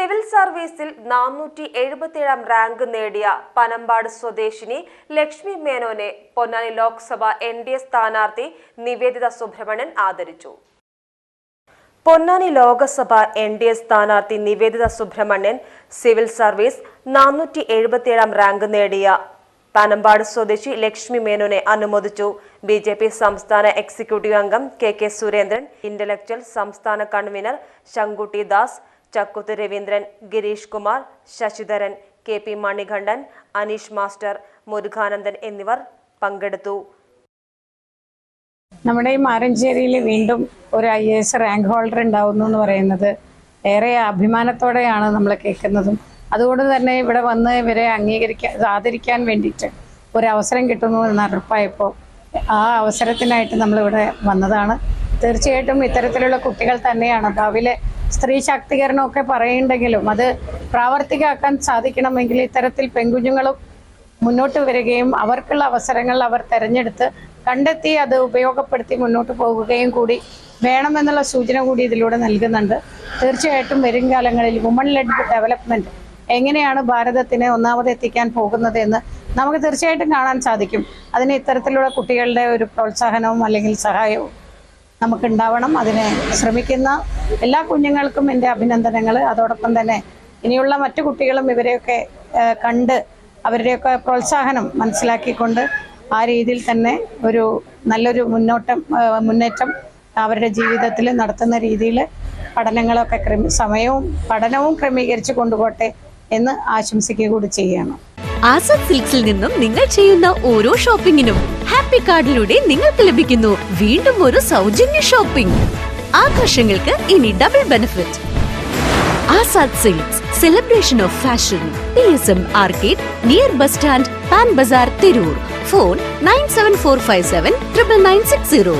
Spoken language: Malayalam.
സിവിൽ സർവീസിൽ നാനൂറ്റി എഴുപത്തിയേഴാം റാങ്ക് നേടിയ പനമ്പാട് സ്വദേശിനി Lakshmi മേനോനെ Ponnani Lok Sabha N D A സ്ഥാനാർത്ഥി നിവേദിത സുബ്രഹ്മണ്യൻ ആദരിച്ചു. Ponnani Lok Sabha N D A സ്ഥാനാർത്ഥി നിവേദിത സുബ്രഹ്മണ്യൻ സിവിൽ സർവീസ് നാനൂറ്റി എഴുപത്തിയേഴാം റാങ്ക് നേടിയ പനമ്പാട് സ്വദേശി ലക്ഷ്മി മേനോനെ അനുമോദിച്ചു. ബി ജെ പി സംസ്ഥാന എക്സിക്യൂട്ടീവ് അംഗം കെ കെ സുരേന്ദ്രൻ ഇന്റലക്ച്വൽ സംസ്ഥാന convener Sankutty Das Chakkuth Raveendran Gireesh Kumar Sasidharan K P Manikandan Aneesh master Murukanandan എന്നിവർ പങ്കെടുത്തു. നമ്മുടെ ഈ മാരഞ്ചേരിയിൽ വീണ്ടും ഒരു ഐ എസ് റാങ്ക് ഹോൾഡർ ഉണ്ടാവുന്നു എന്ന് പറയുന്നത് ഏറെ അഭിമാനത്തോടെയാണ് നമ്മൾ കേൾക്കുന്നതും. അതുകൊണ്ട് തന്നെ ഇവിടെ വന്ന് ഇവരെ അംഗീകരിക്കാൻ ആദരിക്കാൻ വേണ്ടിയിട്ട് ഒരു അവസരം കിട്ടുന്നു എന്ന് ഉറപ്പായപ്പോൾ ആ അവസരത്തിനായിട്ട് നമ്മളിവിടെ വന്നതാണ്. തീർച്ചയായിട്ടും ഇത്തരത്തിലുള്ള കുട്ടികൾ തന്നെയാണ് ഭാവിയിലെ സ്ത്രീ ശാക്തീകരണമൊക്കെ പറയുണ്ടെങ്കിലും അത് പ്രാവർത്തികമാക്കാൻ സാധിക്കണമെങ്കിൽ ഇത്തരത്തിൽ പെൺകുഞ്ഞുങ്ങളും മുന്നോട്ട് വരികയും അവർക്കുള്ള അവസരങ്ങൾ അവർ തെരഞ്ഞെടുത്ത് കണ്ടെത്തി അത് ഉപയോഗപ്പെടുത്തി മുന്നോട്ട് പോകുകയും കൂടി വേണമെന്നുള്ള സൂചന കൂടി ഇതിലൂടെ നൽകുന്നുണ്ട്. തീർച്ചയായിട്ടും വരും കാലങ്ങളിൽ വുമൺ ലെഡ് ഡെവലപ്മെന്റ് എങ്ങനെയാണ് ഭാരതത്തിനെ ഒന്നാമത് എത്തിക്കാൻ പോകുന്നത് എന്ന് നമുക്ക് തീർച്ചയായിട്ടും കാണാൻ സാധിക്കും. അതിന് ഇത്തരത്തിലുള്ള കുട്ടികളുടെ ഒരു പ്രോത്സാഹനവും അല്ലെങ്കിൽ സഹായവും നമുക്കുണ്ടാവണം. അതിനെ ശ്രമിക്കുന്ന എല്ലാ കുഞ്ഞുങ്ങൾക്കും എന്റെ അഭിനന്ദനങ്ങൾ. അതോടൊപ്പം തന്നെ ഇനിയുള്ള മറ്റു കുട്ടികളും ഇവരെയൊക്കെ കണ്ട് അവരുടെയൊക്കെ പ്രോത്സാഹനം മനസ്സിലാക്കിക്കൊണ്ട് ആ രീതിയിൽ തന്നെ ഒരു നല്ലൊരു മുന്നോട്ടം മുന്നേറ്റം അവരുടെ ജീവിതത്തിൽ നടത്തുന്ന രീതിയിൽ പഠനങ്ങളൊക്കെ ക്രമ സമയവും പഠനവും ക്രമീകരിച്ച് കൊണ്ടുപോട്ടെ എന്ന് ആശംസിക്കുക കൂടി ചെയ്യണം ആസാദ് സിൽക്സിൽ നിന്നും നിങ്ങൾ ചെയ്യുന്ന ഓരോ ഷോപ്പിംഗിനും ഹാപ്പി കാർഡിലൂടെ നിങ്ങൾക്ക് ലഭിക്കുന്നു വീണ്ടും ഒരു സൗജന്യ ഷോപ്പിംഗ്. ആഘോഷങ്ങൾക്ക് ഇനി double benefit Azad silks celebration of fashion P S M arcade near bus stand Pan Bazaar Tirur phone nine seven four five seven triple nine six zero